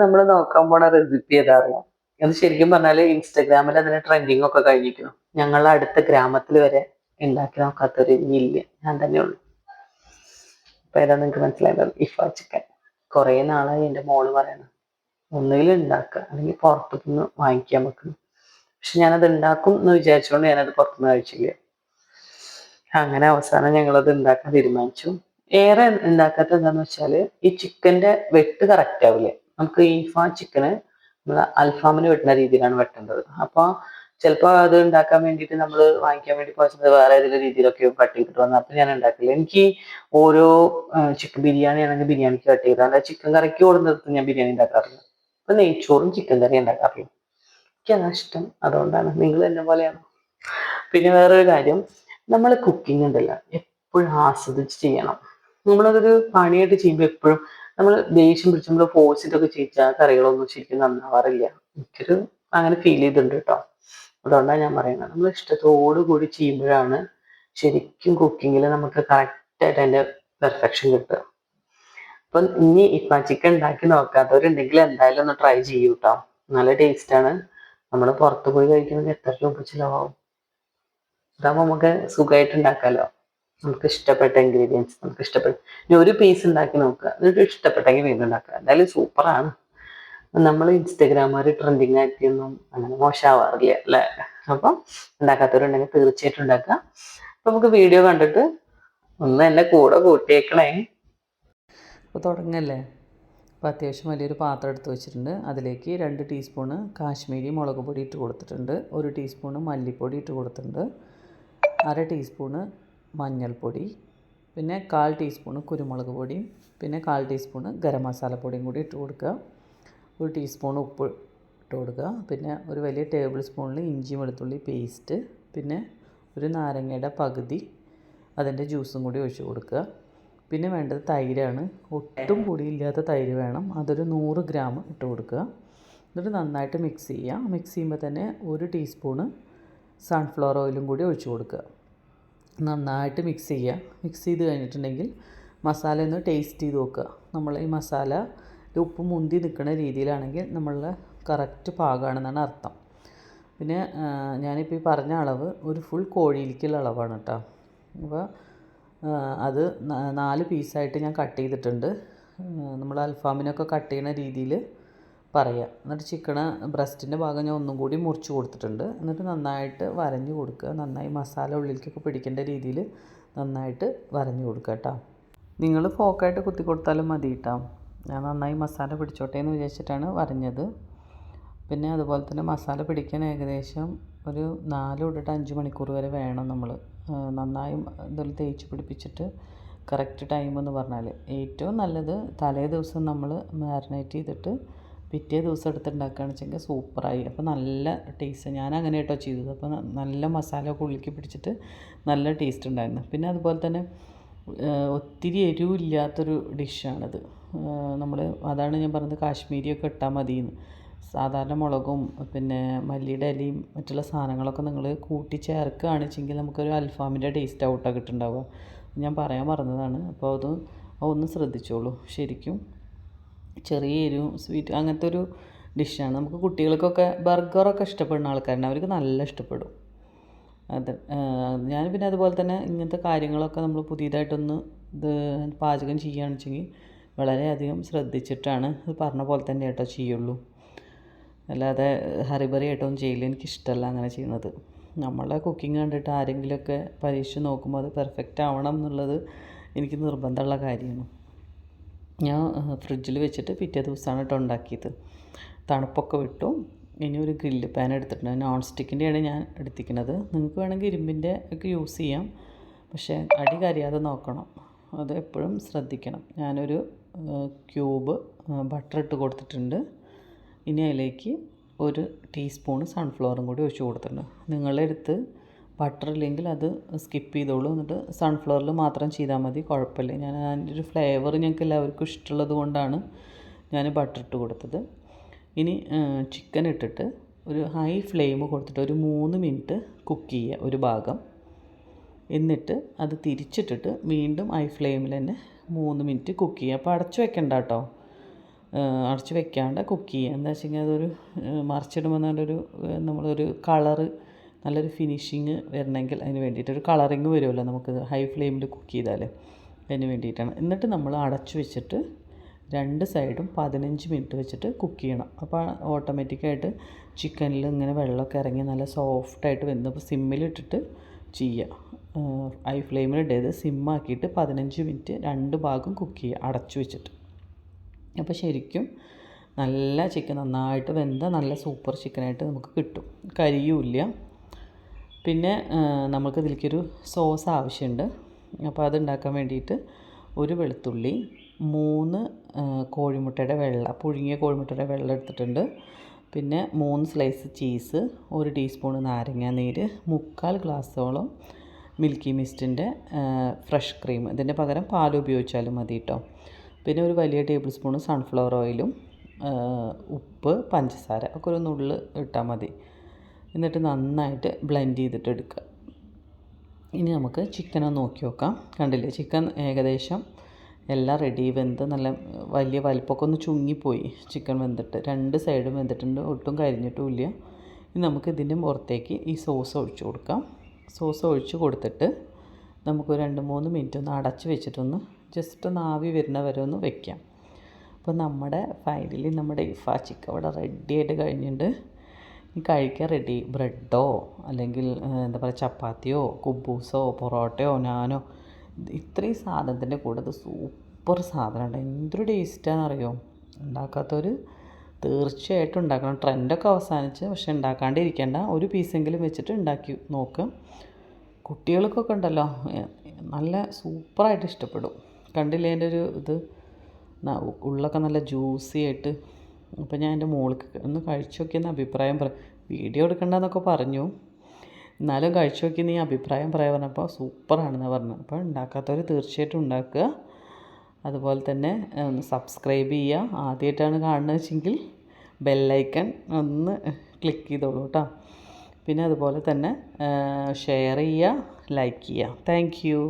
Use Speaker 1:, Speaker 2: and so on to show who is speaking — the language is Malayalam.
Speaker 1: നമ്മൾ നോക്കാൻ പോണ റെസിപ്പി ഏതാറിയാം? അത് ശരിക്കും പറഞ്ഞാൽ ഇൻസ്റ്റഗ്രാമിൽ അതിന് ട്രെൻഡിങ് ഒക്കെ കഴിഞ്ഞിരിക്കുന്നു. ഞങ്ങളുടെ അടുത്ത ഗ്രാമത്തിൽ വരെ ഉണ്ടാക്കി നോക്കാത്തൊരു ഇല്ല. ഞാൻ തന്നെ ഉള്ളു. അപ്പൊ ഏതാ നിങ്ങൾക്ക് മനസ്സിലായത്? ഇഫ ചിക്കൻ കുറേ നാളായി എന്റെ മോൾ പറയണം. ഒന്നുകിൽ ഉണ്ടാക്കുക അല്ലെങ്കിൽ പുറത്തുനിന്ന് വാങ്ങിക്കാൻ വെക്കണം പക്ഷെ ഞാനത് ഉണ്ടാക്കും എന്ന് വിചാരിച്ചുകൊണ്ട് ഞാനത് പുറത്തുനിന്ന് കഴിച്ചില്ല. അങ്ങനെ അവസാനം ഞങ്ങളത് ഉണ്ടാക്കാൻ തീരുമാനിച്ചു. ഏറെ ഉണ്ടാക്കാത്ത എന്താന്ന് വെച്ചാൽ ഈ ചിക്കന്റെ വെട്ട് കറക്റ്റ് ആവില്ലേ. നമുക്ക് ഈഫ ചിക്കന് നമ്മൾ അൽഫാമിന് വെട്ടുന്ന രീതിയിലാണ് വെട്ടേണ്ടത്. അപ്പോൾ ചിലപ്പോൾ അത് ഉണ്ടാക്കാൻ വേണ്ടിയിട്ട് നമ്മൾ വാങ്ങിക്കാൻ വേണ്ടി പോയത് വേറെ ഏതെങ്കിലും രീതിയിലൊക്കെ കട്ട് ചെയ്തിട്ട് വന്നു അപ്പം ഞാൻ ഉണ്ടാക്കില്ല എനിക്ക് ഓരോ ചിക്കൻ ബിരിയാണി ആണെങ്കിൽ ബിരിയാണിക്ക് കട്ട് ചെയ്ത് അല്ല ചിക്കൻ കറിക്ക് ഓടുന്നിടത്ത് ഞാൻ ബിരിയാണി ഉണ്ടാക്കാറില്ല. അപ്പം നെയ്ച്ചോറും ചിക്കൻ കറി ഉണ്ടാക്കാറില്ല. എനിക്കതാണ് ഇഷ്ടം. അതുകൊണ്ടാണ്. നിങ്ങൾ എന്നെ പോലെയാണ്? പിന്നെ വേറൊരു കാര്യം. നമ്മൾ കുക്കിംഗ് ഉണ്ടല്ലോ. എപ്പോഴും ആസ്വദിച്ച് ചെയ്യണം. നമ്മളതൊരു പണിയായിട്ട് ചെയ്യുമ്പോൾ എപ്പോഴും നമ്മൾ ദേഷ്യം പിടിച്ച് നമ്മൾ ഫോഴ്സിട്ടൊക്കെ ചെയ്യിച്ചാൽ കറികളൊന്നും ശരിക്കും നന്നാവാറില്ല. എനിക്കൊരു അങ്ങനെ ഫീൽ ചെയ്തിട്ടുണ്ട് കേട്ടോ അതുകൊണ്ടാണ് ഞാൻ പറയുന്നത്. നമ്മൾ ഇഷ്ടത്തോടു കൂടി ചെയ്യുമ്പോഴാണ് ശരിക്കും കുക്കിങ്ങിൽ നമുക്ക് കറക്റ്റായിട്ട് അതിന്റെ പെർഫെക്ഷൻ കിട്ടുക. അപ്പം ഇനി ഇപ്പം ചിക്കൻ ഉണ്ടാക്കി നോക്കാത്തവരുണ്ടെങ്കിൽ എന്തായാലും ഒന്ന് ട്രൈ ചെയ്യൂ കേട്ടോ നല്ല ടേസ്റ്റാണ് നമ്മൾ പുറത്ത് പോയി കഴിക്കുന്നത് എത്ര രൂപ ചിലവാകും ഇതാകുമ്പോൾ നമുക്ക് സുഖമായിട്ട് ഉണ്ടാക്കാമല്ലോ നമുക്ക് ഇഷ്ടപ്പെട്ട ഇൻഗ്രീഡിയൻസ് നമുക്ക് ഇഷ്ടപ്പെട്ട ഇനി ഒരു പീസ് ഉണ്ടാക്കി നോക്കുക. എന്നിട്ട് ഇഷ്ടപ്പെട്ടെങ്കിൽ വീണ്ടും ഉണ്ടാക്കുക. എന്തായാലും സൂപ്പറാണ് നമ്മൾ ഇൻസ്റ്റഗ്രാമുകാർ ട്രെൻഡിങ് ആയിട്ടൊന്നും അങ്ങനെ മോശമാവാറില്ല അല്ലേ? അപ്പം ഉണ്ടാക്കാത്തവരുണ്ടെങ്കിൽ തീർച്ചയായിട്ടും ഉണ്ടാക്കുക. അപ്പം നമുക്ക് വീഡിയോ കണ്ടിട്ട് ഒന്ന് എന്നെ കൂടെ കൂട്ടിയേക്കണേ.
Speaker 2: അപ്പോൾ തുടങ്ങല്ലേ? അപ്പോൾ അത്യാവശ്യം വലിയൊരു പാത്രം എടുത്ത് വെച്ചിട്ടുണ്ട്. അതിലേക്ക് രണ്ട് ടീസ്പൂണ് കാശ്മീരി മുളക് പൊടി ഇട്ട് കൊടുത്തിട്ടുണ്ട്. ഒരു ടീസ്പൂണ് മല്ലിപ്പൊടി ഇട്ട് കൊടുത്തിട്ടുണ്ട്. അര ടീസ്പൂണ് മഞ്ഞൾപ്പൊടി പിന്നെ കാൽ ടീസ്പൂണ് കുരുമുളക് പൊടിയും പിന്നെ കാൽ ടീസ്പൂണ് ഗരം മസാല പൊടിയും കൂടി ഇട്ട് കൊടുക്കുക. ഒരു ടീസ്പൂൺ ഉപ്പ് ഇട്ട് കൊടുക്കുക. പിന്നെ ഒരു വലിയ ടേബിൾ സ്പൂണിൽ ഇഞ്ചി വെളുത്തുള്ളി പേസ്റ്റ് പിന്നെ ഒരു നാരങ്ങയുടെ പകുതി അതിന്റെ ജ്യൂസും കൂടി ഒഴിച്ച് കൊടുക്കുക. പിന്നെ വേണ്ടത് തൈരാണ്. ഒട്ടും പൊടിയില്ലാത്ത തൈര് വേണം. അതൊരു നൂറ് ഗ്രാം ഇട്ട് കൊടുക്കുക. എന്നിട്ട് നന്നായിട്ട് മിക്സ് ചെയ്യുക. മിക്സ് ചെയ്യുമ്പോൾ തന്നെ ഒരു ടീസ്പൂണ് സൺഫ്ലവർ ഓയിലും കൂടി ഒഴിച്ച് കൊടുക്കുക. നന്നായിട്ട് മിക്സ് ചെയ്യുക. മിക്സ് ചെയ്ത് കഴിഞ്ഞിട്ടുണ്ടെങ്കിൽ മസാല ഒന്ന് ടേസ്റ്റ് ചെയ്ത് നോക്കുക. നമ്മൾ ഈ മസാല ഉപ്പ് മുന്തി നിൽക്കുന്ന രീതിയിലാണെങ്കിൽ നമ്മളുടെ കറക്റ്റ് പാകമാണെന്നാണ് അർത്ഥം. പിന്നെ ഞാനിപ്പോൾ ഈ പറഞ്ഞ അളവ് ഒരു ഫുൾ കോഴിയിലേക്കുള്ള അളവാണ് കേട്ടോ അപ്പോൾ അത് നാല് പീസായിട്ട് ഞാൻ കട്ട് ചെയ്തിട്ടുണ്ട്. നമ്മൾ അൽഫാമിനൊക്കെ കട്ട് ചെയ്യുന്ന രീതിയിൽ പറയുക എന്നിട്ട് ചിക്കണ് ബ്രസ്റ്റിന്റെ ഭാഗം ഞാൻ ഒന്നും കൂടി മുറിച്ച് കൊടുത്തിട്ടുണ്ട്. എന്നിട്ട് നന്നായിട്ട് വരഞ്ഞ് കൊടുക്കുക. നന്നായി മസാല ഉള്ളിലേക്കൊക്കെ പിടിക്കേണ്ട രീതിയിൽ നന്നായിട്ട് വരഞ്ഞ് കൊടുക്കുക കേട്ടോ. നിങ്ങൾ ഫോക്കായിട്ട് കുത്തി കൊടുത്താലും മതി കേട്ടോ ഞാൻ നന്നായി മസാല പിടിച്ചോട്ടെ എന്ന് വിചാരിച്ചിട്ടാണ് വരഞ്ഞത്. പിന്നെ അതുപോലെ തന്നെ മസാല പിടിക്കാൻ ഏകദേശം ഒരു നാല് തൊട്ടിട്ട് അഞ്ച് മണിക്കൂർ വരെ വേണം നമ്മൾ. നന്നായി ഇതിൽ തേച്ച് പിടിപ്പിച്ചിട്ട് കറക്റ്റ് ടൈം എന്ന് പറഞ്ഞാൽ ഏറ്റവും നല്ലത് തലേ ദിവസം നമ്മൾ മാരിനേറ്റ് ചെയ്തിട്ട് പിറ്റേ ദിവസം എടുത്തുണ്ടാക്കുകയാണെന്ന് വെച്ചെങ്കിൽ സൂപ്പറായി. അപ്പോൾ നല്ല ടേസ്റ്റ് ഞാൻ അങ്ങനെ കേട്ടോ ചെയ്തത്. അപ്പോൾ നല്ല മസാല ഒക്കെ ഉള്ളിലേക്ക് പിടിച്ചിട്ട് നല്ല ടേസ്റ്റ് ഉണ്ടായിരുന്നു. പിന്നെ അതുപോലെ തന്നെ ഒത്തിരി എരിവില്ലാത്തൊരു ഡിഷാണിത്. നമ്മൾ അതാണ് ഞാൻ പറഞ്ഞത് കാശ്മീരിയൊക്കെ ഇട്ടാൽ മതിയെന്ന്. സാധാരണ മുളകും പിന്നെ മല്ലിയുടെ ഇലയും മറ്റുള്ള സാധനങ്ങളൊക്കെ നിങ്ങൾ കൂട്ടി ചേർക്കുകയാണ് വെച്ചെങ്കിൽ നമുക്കൊരു അൽഫാമിന്റെ ടേസ്റ്റ് ഔട്ടാണ് കിട്ടുന്നുണ്ടാവുക. ഞാൻ പറയാൻ മറന്നതാണ്. അപ്പോൾ അത് ഒന്ന് ശ്രദ്ധിച്ചോളൂ. ശരിക്കും ചെറിയ എരിവും സ്വീറ്റ് അങ്ങനത്തെ ഒരു ഡിഷാണ് നമുക്ക് കുട്ടികൾക്കൊക്കെ ബർഗറൊക്കെ ഇഷ്ടപ്പെടുന്ന ആൾക്കാരുണ്ട്. അവർക്ക് നല്ല ഇഷ്ടപ്പെടും. അത് ഞാൻ പിന്നെ അതുപോലെ തന്നെ ഇങ്ങനത്തെ കാര്യങ്ങളൊക്കെ നമ്മൾ പുതിയതായിട്ടൊന്ന് ഇത് പാചകം ചെയ്യുകയാണെന്ന് വെച്ചെങ്കിൽ വളരെയധികം ശ്രദ്ധിച്ചിട്ടാണ് അത് പറഞ്ഞ പോലെ തന്നെ കേട്ടോ ചെയ്യുള്ളൂ. അല്ലാതെ ഹറിബറി ആയിട്ടൊന്നും ചെയ്യില്ല എനിക്കിഷ്ടമല്ല അങ്ങനെ ചെയ്യുന്നത്. നമ്മളെ കുക്കിംഗ് കണ്ടിട്ട് ആരെങ്കിലുമൊക്കെ പരീക്ഷിച്ച് നോക്കുമ്പോൾ അത് പെർഫെക്റ്റ് ആവണം എന്നുള്ളത് എനിക്ക് നിർബന്ധമുള്ള കാര്യമാണ്. ഞാൻ ഫ്രിഡ്ജിൽ വെച്ചിട്ട് പിറ്റേ ദിവസമാണ് കേട്ടോ ഉണ്ടാക്കിയത്. തണുപ്പൊക്കെ വിട്ടു. ഇനി ഒരു ഗ്രില്ല് പാൻ എടുത്തിട്ടുണ്ട്. നോൺ സ്റ്റിക്കിന്റെയാണ് ഞാൻ എടുത്തിരിക്കുന്നത്. നിങ്ങൾക്ക് വേണമെങ്കിൽ ഇരുമ്പിന്റെ ഒക്കെ യൂസ് ചെയ്യാം. പക്ഷേ അടി കരിയാതെ നോക്കണം. അത് എപ്പോഴും ശ്രദ്ധിക്കണം. ഞാനൊരു ക്യൂബ് ബട്ടർ ഇട്ട് കൊടുത്തിട്ടുണ്ട്. ഇനി അതിലേക്ക് ഒരു ടീസ്പൂൺ സൺഫ്ലവറും കൂടി ഒഴിച്ച് കൊടുത്തിട്ടുണ്ട്. നിങ്ങളുടെ അടുത്ത് ബട്ടർ ഇല്ലെങ്കിൽ അത് സ്കിപ്പ് ചെയ്തോളൂ. എന്നിട്ട് സൺഫ്ലവറിൽ മാത്രം ചെയ്താൽ മതി. കുഴപ്പമില്ല. ഞാൻ അതിന്റെ ഒരു ഫ്ലേവർ ഞങ്ങൾക്ക് എല്ലാവർക്കും ഇഷ്ടമുള്ളത് കൊണ്ടാണ് ഞാൻ ബട്ടർ ഇട്ട് കൊടുത്തത്. ഇനി ചിക്കൻ ഇട്ടിട്ട് ഒരു ഹൈ ഫ്ലെയിം കൊടുത്തിട്ട് ഒരു മൂന്ന് മിനിറ്റ് കുക്ക് ചെയ്യുക ഒരു ഭാഗം. എന്നിട്ട് അത് തിരിച്ചിട്ടിട്ട് വീണ്ടും ഹൈ ഫ്ലെയിമിൽ തന്നെ മൂന്ന് മിനിറ്റ് കുക്ക് ചെയ്യുക. അപ്പോൾ അടച്ചു വെക്കണ്ട കേട്ടോ അടച്ച് വെക്കാണ്ട് കുക്ക് ചെയ്യുക. എന്താ വെച്ച് കഴിഞ്ഞാൽ അതൊരു മറിച്ചിടുമ്പോൾ നല്ലൊരു നമ്മളൊരു കളറ് നല്ലൊരു ഫിനിഷിങ് വരണമെങ്കിൽ അതിന് വേണ്ടിയിട്ട് ഒരു കളറിങ് വരുമല്ലോ നമുക്ക് ഹൈ ഫ്ലെയിമിൽ കുക്ക് ചെയ്താൽ അതിന് വേണ്ടിയിട്ടാണ്. എന്നിട്ട് നമ്മൾ അടച്ചു വെച്ചിട്ട് രണ്ട് സൈഡും പതിനഞ്ച് മിനിറ്റ് വെച്ചിട്ട് കുക്ക് ചെയ്യണം. അപ്പോൾ ഓട്ടോമാറ്റിക്കായിട്ട് ചിക്കനിൽ ഇങ്ങനെ വെള്ളമൊക്കെ ഇറങ്ങി നല്ല സോഫ്റ്റായിട്ട് വെന്തപ്പോൾ സിമ്മിലിട്ടിട്ട് ചെയ്യുക ഹൈ ഫ്ലെയിമിലിട്ടത് സിമ്മാക്കിയിട്ട് പതിനഞ്ച് മിനിറ്റ് രണ്ട് ഭാഗം കുക്ക് ചെയ്യുക അടച്ചു വെച്ചിട്ട്. അപ്പോൾ ശരിക്കും നല്ല ചിക്കൻ നന്നായിട്ട് വെന്ത നല്ല സൂപ്പർ ചിക്കനായിട്ട് നമുക്ക് കിട്ടും. കരിയുമില്ല പിന്നെ നമുക്ക് ഇതിലേക്കൊരു സോസ് ആവശ്യമുണ്ട്. അപ്പോൾ അത് ഉണ്ടാക്കാൻ വേണ്ടിയിട്ട് ഒരു വെളുത്തുള്ളി മൂന്ന് കോഴിമുട്ടയുടെ വെള്ള പുഴുങ്ങിയ കോഴിമുട്ടയുടെ വെള്ളം എടുത്തിട്ടുണ്ട്. പിന്നെ മൂന്ന് സ്ലൈസ് ചീസ് ഒരു ടീസ്പൂൺ നാരങ്ങ നീര് മുക്കാൽ ഗ്ലാസ്സോളം മിൽക്കി മിസ്റ്റിന്റെ ഫ്രഷ് ക്രീം ഇതിന്റെ പകരം പാൽ ഉപയോഗിച്ചാലും മതി കേട്ടോ പിന്നെ ഒരു വലിയ ടേബിൾ സ്പൂൺ സൺഫ്ലവർ ഓയിലും ഉപ്പ് പഞ്ചസാര ഒക്കെ ഒരു നുള്ളിൽ ഇട്ടാൽ മതി. എന്നിട്ട് നന്നായിട്ട് ബ്ലെൻഡ് ചെയ്തിട്ട് എടുക്കുക. ഇനി നമുക്ക് ചിക്കൻ ഒന്ന് നോക്കി നോക്കാം. കണ്ടില്ലേ ചിക്കൻ ഏകദേശം എല്ലാം റെഡി വെന്ത് നല്ല വലിയ വലിപ്പമൊക്കെ ഒന്ന് ചുങ്ങിപ്പോയി ചിക്കൻ വെന്തിട്ട്. രണ്ട് സൈഡും വെന്തിട്ടുണ്ട് ഒട്ടും കരിഞ്ഞിട്ടുമില്ല. ഇനി നമുക്ക് ഇതിന്റെ പുറത്തേക്ക് ഈ സോസ് ഒഴിച്ചു കൊടുക്കാം. സോസ് ഒഴിച്ച് കൊടുത്തിട്ട് നമുക്ക് രണ്ട് മൂന്ന് മിനിറ്റ് ഒന്ന് അടച്ച് വെച്ചിട്ടൊന്ന് ജസ്റ്റ് ഒന്ന് ആവി വരുന്ന വരെ ഒന്ന് വെക്കാം. അപ്പോൾ നമ്മുടെ ഫൈനലി നമ്മുടെ ഇഫ ചിക്കൻ ഇവിടെ റെഡി ആയിട്ട് കഴിഞ്ഞിട്ടുണ്ട്. കഴിക്കാൻ റെഡി ബ്രെഡോ അല്ലെങ്കിൽ എന്താ പറയുക ചപ്പാത്തിയോ കുബൂസോ പൊറോട്ടയോ നാനോ ഇത് ഇത്രയും സാധനത്തിന്റെ കൂടെ അത് സൂപ്പർ സാധനമുണ്ട് എന്തൊരു ടേസ്റ്റാണെന്ന് അറിയോ ഉണ്ടാക്കാത്തവർ തീർച്ചയായിട്ടും ഉണ്ടാക്കണം. ട്രെൻഡൊക്കെ അവസാനിച്ച് പക്ഷെ ഉണ്ടാക്കാണ്ടിരിക്കേണ്ട. ഒരു പീസെങ്കിലും വെച്ചിട്ട് ഉണ്ടാക്കി നോക്ക്. കുട്ടികൾക്കൊക്കെ ഉണ്ടല്ലോ നല്ല സൂപ്പറായിട്ട് ഇഷ്ടപ്പെടും. കണ്ടില്ലേ എന്റെ ഒരു ഇത്? ഉള്ളൊക്കെ നല്ല ജ്യൂസി ആയിട്ട് അപ്പോൾ ഞാൻ എന്റെ മോൾക്ക് ഒന്ന് കഴിച്ചു നോക്കിയെന്ന് അഭിപ്രായം പറ വീഡിയോ എടുക്കണ്ടെന്നൊക്കെ പറഞ്ഞു. എന്നാലും കഴിച്ചു നോക്കി നീ അഭിപ്രായം പറയാൻ പറഞ്ഞപ്പോൾ സൂപ്പറാണെന്ന് പറഞ്ഞു അപ്പോൾ ഉണ്ടാക്കാത്തവർ തീർച്ചയായിട്ടും ഉണ്ടാക്കുക. അതുപോലെ തന്നെ ഒന്ന് സബ്സ്ക്രൈബ് ചെയ്യുക. ആദ്യമായിട്ടാണ് കാണുന്നത് വെച്ചെങ്കിൽ ബെല്ലൈക്കൺ ഒന്ന് ക്ലിക്ക് ചെയ്തോളൂ കേട്ടോ. പിന്നെ അതുപോലെ തന്നെ ഷെയർ ചെയ്യുക ലൈക്ക് ചെയ്യുക. താങ്ക്